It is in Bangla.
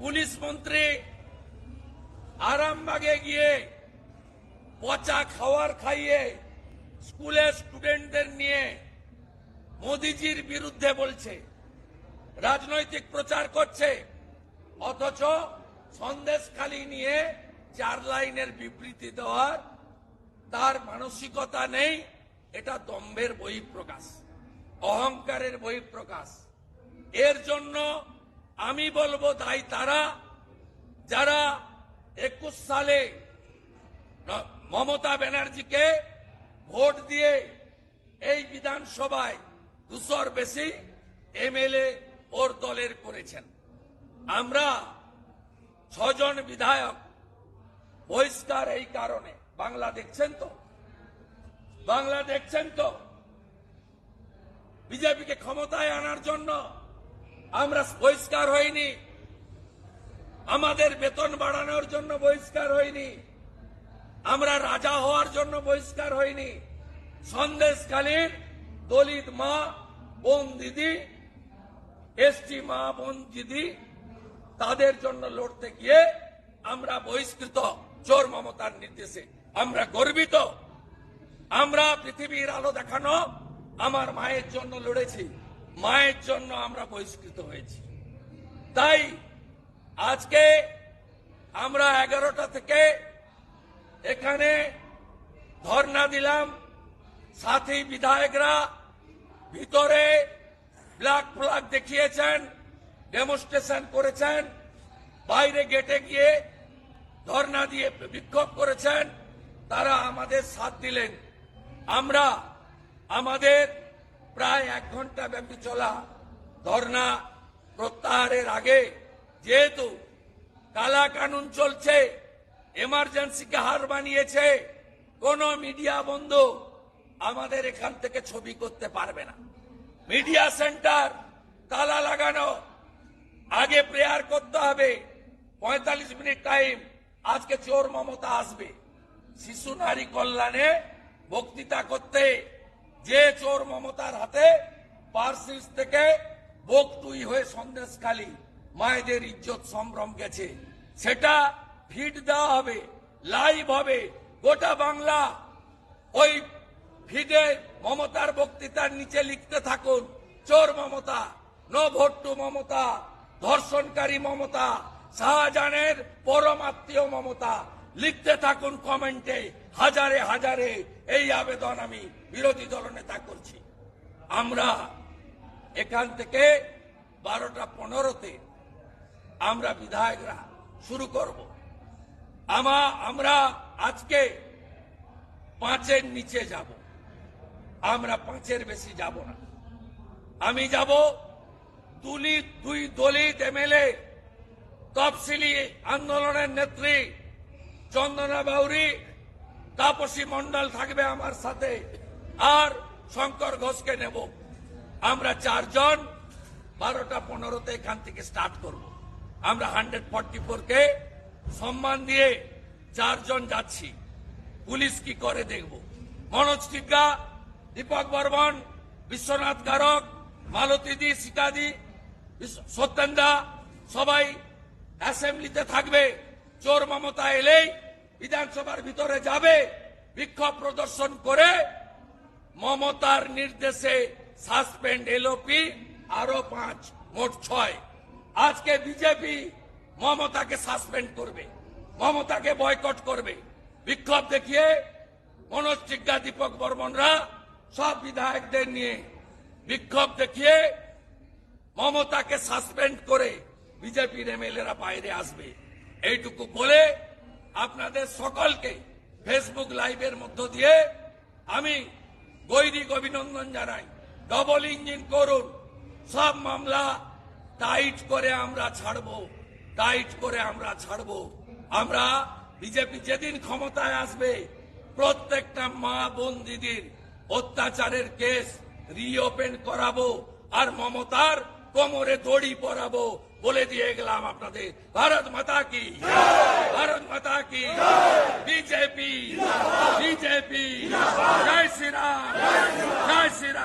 পুলিশ মন্ত্রী আরামবাগে গিয়ে পচা খাওয়ার খাইয়ে স্কুলের স্টুডেন্টদের নিয়ে মোদিজির বিরুদ্ধে বলছে, রাজনৈতিক প্রচার করছে, অথচ সন্দেশখালি নিয়ে চার লাইনের বিবৃতি দেওয়ার তার মানসিকতা নেই, এটা দম্ভের বহিঃপ্রকাশ, অহংকারের বহিঃপ্রকাশ। এর জন্য আমি বলব দায়ী তারা যারা একুশ সালে মমতা ব্যানার্জিকে ভোট দিয়ে এই বিধানসভায় দুশোর বেশি এমএলএ ওর দলের করেছেন। আমরা ছজন বিধায়ক বহিষ্কার এই কারণে। বাংলা দেখছেন তো? বাংলা দেখছেন তো? বিজেপিকে ক্ষমতায় আনার জন্য আমরা বহিষ্কার হইনি। আমাদের বেতন বাড়ানোর জন্য বহিষ্কার হইনি। আমরা রাজা হওয়ার জন্য বহিষ্কার হইনি। সন্দেশকালীন দলিত মা, বোন দিদি, এসটি মা, বোন দিদি, তাদের জন্য লড়তে গিয়ে আমরা বহিষ্কৃত চোর মমতার নির্দেশে। আমরা গর্বিত। আমরা পৃথিবীর আলো দেখানো আমার মায়ের জন্য লড়েছি। মায়ের জন্য আমরা বহিষ্কৃত হয়েছি। তাই আজকে আমরা এগারোটা থেকে এখানে ধর্ণা দিলাম। সাথী বিধায়করা ভিতরে ব্ল্যাক ফ্ল্যাগ দেখিয়েছেন, ডেমনস্ট্রেশন করেছেন, বাইরে গেটে গিয়ে ধর্ণা দিয়ে বিক্ষোভ করেছেন। তারা আমাদের সাথ দিলেন। আমরা আমাদের প্রায় এক ঘণ্টা ব্যাপী চলা ধর্ণা প্রত্যাহারের আগে যেহেতু কালা কানুন চলছে এমার্জেন্সিকে হার বানিয়েছে, কোন মিডিয়া বন্ধু আমাদের এখান থেকে ছবি করতে পারবে না। মিডিয়া সেন্টার তালা লাগানো, আগে প্রেয়ার করতে হবে, পঁয়তাল্লিশ মিনিট টাইম, আজকে চোর মমতা আসবে। শিশু নারী কল্যাণে বক্তৃতা করতে যে চোর মমতার হাতে পার্সিস থেকে বকটুই হয়ে সন্দেশখালী মায়েদের ইজ্জত সম্ভ্রম গেছে। সেটা ফিট দেওয়া হবে লাইভ হবে। গোটা বাংলা ওই ফিডে মমতার বক্তৃতার নিচে লিখতে থাকুন, চোর Mamata no vote to Mamata, ধর্ষণকারী Mamata, শাহজাহানের পরমাত্মীয় মমতা। লিখতে থাকুন কমেন্টে হাজারে হাজারে এই আবেদন আমি বিরোধী দল নেতা করছি। আমরা এখান থেকে বারোটা পনেরোতে আমরা বিধায়করা শুরু করব। আমা, আমরা আজকে পাঁচের নিচে যাব। আমরা পাঁচের বেশি যাব না। আমি যাব দুলি দুই দলিত এমএলএ, তফসিলি আন্দোলনের নেত্রী চন্দনা বাউরি তাপসী মন্ডল থাকবে আমার সাথে। আর শঙ্কর ঘোষকে নেব। আমরা চারজন বারোটা পনেরোতে এখান থেকে স্টার্ট করব। আমরা হান্ড্রেড ফর্টি কে সম্মান দিয়ে চারজন যাচ্ছি। পুলিশ কি করে দেখব? মনোজ টিকা দীপক বর্মন, বিশ্বনাথ গারক মালতীদি সীতাদি সত্যেন্দা, সবাই অ্যাসেম্বলিতে থাকবে। চোর মমতা এলেই বিধানসভার ভিতরে যাবে, বিক্ষোভ প্রদর্শন করে মমতার নির্দেশে সাসপেন্ড এলওপি আরও পাঁচ, মোট ছয়। আজকে বিজেপি মমতাকে সাসপেন্ড করবে, মমতাকে বয়কট করবে। বিক্ষোভ দেখিয়ে মনোজ চিজ্ঞা দীপক বর্মনরা সব বিধায়কদের নিয়ে বিক্ষোভ দেখিয়ে মমতাকে সাসপেন্ড করে বিজেপির এমএলএরা বাইরে আসবে। এইটুকু বলে আপনাদের সকলকে ফেসবুক লাইভের মধ্য দিয়ে আমি গৈরিক অভিনন্দন জানাই। ডবল ইঞ্জিন করুন। সব মামলা টাইট করে আমরা ছাড়বো। টাইট করে আমরা ছাড়বো। আমরা বিজেপি যেদিন ক্ষমতায় আসবে, প্রত্যেকটা মা বোন দিদির অত্যাচারের কেস রিওপেন করাবো আর মমতার কোমরে দড়ি পরাবো। বলে দিয়ে গেলাম আপনাদের ভারত মাতা কি ভারত মাতা কি বিজেপি বিজেপি জয় শ্রীরাম জয় শ্রীরাম জয় শ্রীরাম জয় শ্রীরাম